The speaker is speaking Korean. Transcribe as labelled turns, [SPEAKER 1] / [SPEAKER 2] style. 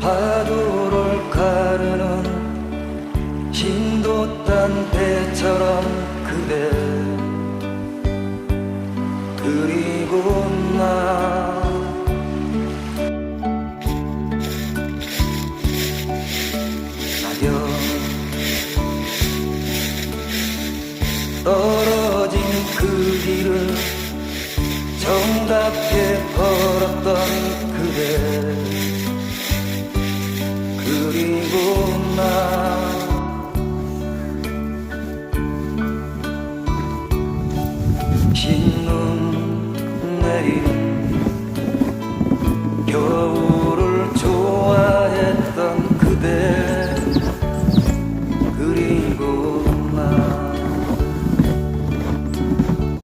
[SPEAKER 1] 파도를 가르는 흰돛단 배처럼 그대 그리고 나. 떨어진 그 길을 정답게 그리고 나 흰눈 내리는